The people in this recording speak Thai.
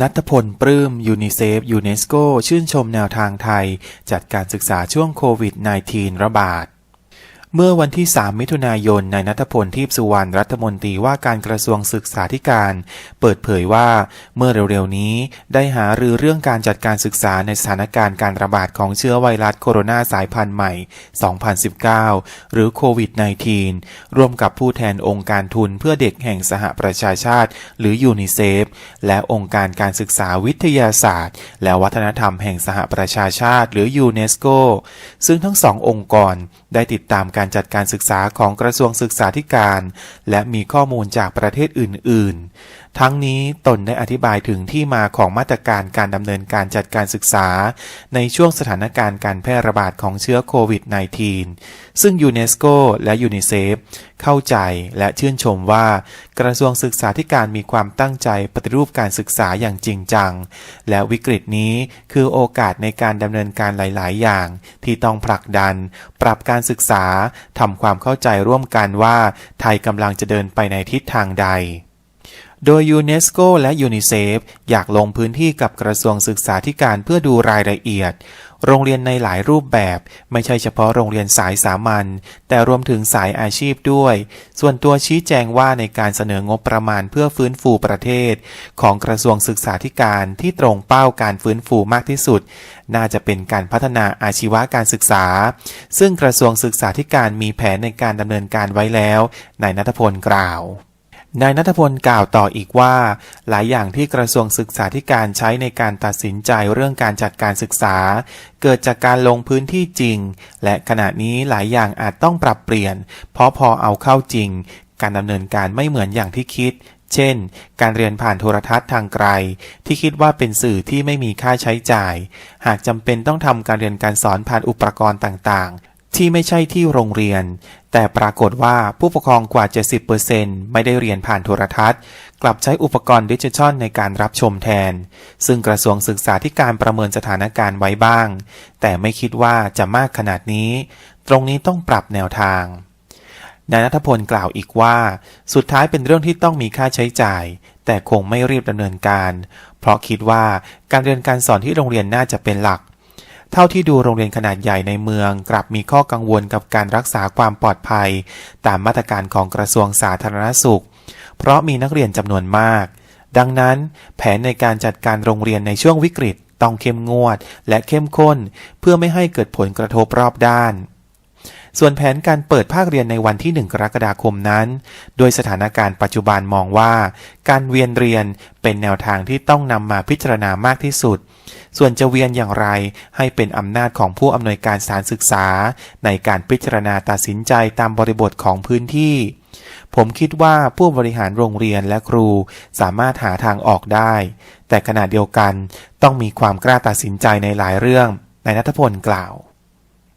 นัทพลปลื้มยูนิเซฟยูเนสโกชื่นชมแนวทางไทย จัดการศึกษาช่วงโควิด -19 ระบาด เมื่อวันที่ 3 มิถุนายน นายนัทพลทีพสุวรรณรัฐมนตรีว่าการกระทรวงศึกษาธิการ เปิดเผยว่า เมื่อเร็วๆนี้ได้หารือเรื่องการจัดการศึกษาในสถานการณ์การระบาดของเชื้อไวรัสโคโรนาสายพันธุ์ใหม่ 2019 หรือโควิด -19 ร่วมกับผู้แทนองค์การทุนเพื่อเด็กแห่งสหประชาชาติ หรือยูนิเซฟ และองค์การการศึกษาวิทยาศาสตร์ และวัฒนธรรมแห่งสหประชาชาติ หรือยูเนสโก ซึ่งทั้งสององค์กรได้ติดตามการการจัดการศึกษาของกระทรวงศึกษาธิการ และมีข้อมูลจากประเทศอื่น ๆทั้งนี้ตนได้อธิบายถึงที่มาของมาตรการการดำเนินการจัดการศึกษา ในช่วงสถานการณ์การแพร่ระบาดของเชื้อโควิด -19 ซึ่งยูเนสโกและยูนิเซฟเข้าใจและชื่นชมว่า กระทรวงศึกษาธิการมีความตั้งใจปฏิรูปการศึกษาอย่างจริงจัง และวิกฤตนี้คือโอกาสในการดำเนินการหลาย ๆ อย่าง ที่ต้องผลักดัน ปรับการศึกษาทำความเข้าใจร่วมกันว่า ไทยกำลังจะเดินไปในทิศทางใด โดยยูเนสโกและยูนิเซฟอยากลงพื้นที่กับกระทรวงศึกษาธิการเพื่อดูรายละเอียด โรงเรียนในหลายรูปแบบ ไม่ใช่เฉพาะโรงเรียนสายสามัญแต่รวมถึงสายอาชีพด้วย ส่วนตัวชี้แจงว่าในการเสนองบประมาณเพื่อฟื้นฟูประเทศ ของกระทรวงศึกษาธิการที่ตรงเป้าการฟื้นฟูมากที่สุด น่าจะเป็นการพัฒนาอาชีวะการศึกษา ซึ่งกระทรวงศึกษาธิการมีแผนในการดำเนินการไว้แล้วนายนัทพลกล่าว นายนัทพลกล่าวต่ออีกว่า หลายอย่างที่กระทรวงศึกษาธิการใช้ในการตัดสินใจเรื่องการจัดการศึกษา เกิดจากการลงพื้นที่จริง และขณะนี้หลายอย่างอาจต้องปรับเปลี่ยน เพราะพอเอาเข้าจริง การดำเนินการไม่เหมือนอย่างที่คิด เช่น การเรียนผ่านโทรทัศน์ทางไกล ที่คิดว่าเป็นสื่อที่ไม่มีค่าใช้จ่าย หากจำเป็นต้องทำการเรียนการสอนผ่านอุปกรณ์ต่างๆ ที่ไม่ใช่ที่โรงเรียน แต่ปรากฏว่าผู้ปกครองกว่า 70%ไม่ได้เรียนผ่านโทรทัศน์ กลับใช้อุปกรณ์ดิจิทัลในการรับชมแทน ซึ่งกระทรวงศึกษาธิการประเมินสถานการณ์ไว้บ้าง แต่ไม่คิดว่าจะมากขนาดนี้ ตรงนี้ต้องปรับแนวทางนายนัทพลกล่าวอีกว่า สุดท้ายเป็นเรื่องที่ต้องมีค่าใช้จ่าย แต่คงไม่รีบดำเนินการ เพราะคิดว่าการเรียนการสอนที่โรงเรียนน่าจะเป็นหลัก เท่าที่ดูโรงเรียนขนาดใหญ่ในเมือง กลับมีข้อกังวลกับการรักษาความปลอดภัย ตามมาตรการของกระทรวงสาธารณสุข เพราะมีนักเรียนจำนวนมาก ดังนั้น แผนในการจัดการโรงเรียนในช่วงวิกฤต ต้องเข้มงวด และเข้มข้น เพื่อไม่ให้เกิดผลกระทบรอบด้าน ส่วนแผนการเปิดภาคเรียนในวันที่ 1 กรกฎาคมนั้น โดยสถานการณ์ปัจจุบันมองว่า การเวียนเรียนเป็นแนวทางที่ต้องนำมาพิจารณามากที่สุด ส่วนจะเวียนอย่างไรให้เป็นอำนาจของผู้อำนวยการสถานศึกษา ในการพิจารณาตัดสินใจตามบริบทของพื้นที่ ผมคิดว่าผู้บริหารโรงเรียนและครูสามารถหาทางออกได้ แต่ขณะเดียวกันต้องมีความกล้าตัดสินใจในหลายเรื่องนายนัทพลกล่าว